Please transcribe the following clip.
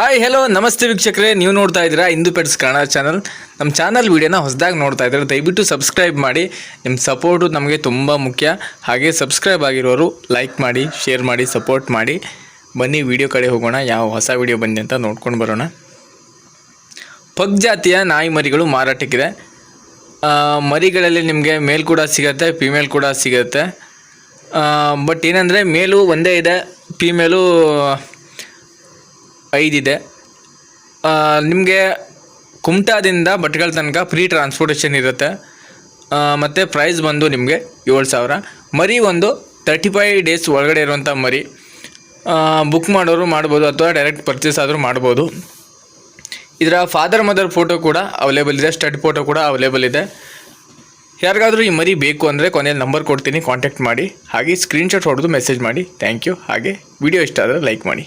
Hi hello ನಮಸ್ತೆ ವೀಕ್ಷಕರೇ. ನೀವು ನೋಡ್ತಾ ಇದ್ದೀರಾ ಇಂದು ಪೆಟ್ಸ್ ಕನ್ನಡ ಚಾನಲ್ ನಮ್ಮ ಚಾನಲ್ ವೀಡಿಯೋನ ಹೊಸದಾಗಿ ನೋಡ್ತಾ ಇದ್ದಾರೆ, ದಯವಿಟ್ಟು ಸಬ್ಸ್ಕ್ರೈಬ್ ಮಾಡಿ. ನಿಮ್ಮ ಸಪೋರ್ಟು ನಮಗೆ ತುಂಬ ಮುಖ್ಯ. ಹಾಗೆ ಸಬ್ಸ್ಕ್ರೈಬ್ ಆಗಿರೋರು ಲೈಕ್ ಮಾಡಿ ಶೇರ್ ಮಾಡಿ ಸಪೋರ್ಟ್ ಮಾಡಿ. ಬನ್ನಿ ವಿಡಿಯೋ ಕಡೆ ಹೋಗೋಣ. ಯಾವ ಹೊಸ ವಿಡಿಯೋ ಬಂದಿ ಅಂತ ನೋಡ್ಕೊಂಡು ಬರೋಣ. ಪಗ್ ಜಾತಿಯ ನಾಯಿ ಮರಿಗಳು ಮಾರಾಟಕ್ಕಿದೆ. ಮರಿಗಳಲ್ಲಿ ನಿಮಗೆ ಮೇಲ್ ಕೂಡ ಸಿಗುತ್ತೆ ಫಿಮೇಲ್ ಕೂಡ ಸಿಗುತ್ತೆ. ಬಟ್ ಏನಂದರೆ ಮೇಲು ಒಂದೇ ಇದೆ ಫಿಮೇಲು ಐದಿದೆ. ನಿಮಗೆ ಕುಮಟಾದಿಂದ ಭಟ್ಕಳ ತನಕ ಫ್ರೀ ಟ್ರಾನ್ಸ್ಪೋರ್ಟೇಷನ್ ಇರುತ್ತೆ. ಮತ್ತು ಪ್ರೈಸ್ ಬಂದು ನಿಮಗೆ ಏಳು ಸಾವಿರ. ಮರಿ ಒಂದು ತರ್ಟಿ ಫೈವ್ ಡೇಸ್ ಒಳಗಡೆ ಇರುವಂಥ ಮರಿ. ಬುಕ್ ಮಾಡೋರು ಮಾಡ್ಬೋದು ಅಥವಾ ಡೈರೆಕ್ಟ್ ಪರ್ಚೇಸ್ ಆದರೂ ಮಾಡ್ಬೋದು. ಇದರ ಫಾದರ್ ಮದರ್ ಫೋಟೋ ಕೂಡ ಅವೈಲೇಬಲ್ ಇದೆ. ಸ್ಟಡ್ ಫೋಟೋ ಕೂಡ ಅವೈಲೇಬಲ್ ಇದೆ. ಯಾರಿಗಾದರೂ ಈ ಮರಿ ಬೇಕು ಅಂದರೆ ಕೊನೆಯಲ್ಲಿ ನಂಬರ್ ಕೊಡ್ತೀನಿ. ಕಾಂಟ್ಯಾಕ್ಟ್ ಮಾಡಿ. ಹಾಗೆ ಸ್ಕ್ರೀನ್ಶಾಟ್ ಹೊಡೆದು ಮೆಸೇಜ್ ಮಾಡಿ. ಥ್ಯಾಂಕ್ ಯು ಹಾಗೆ ವಿಡಿಯೋ ಇಷ್ಟ ಆದರೆ ಲೈಕ್ ಮಾಡಿ.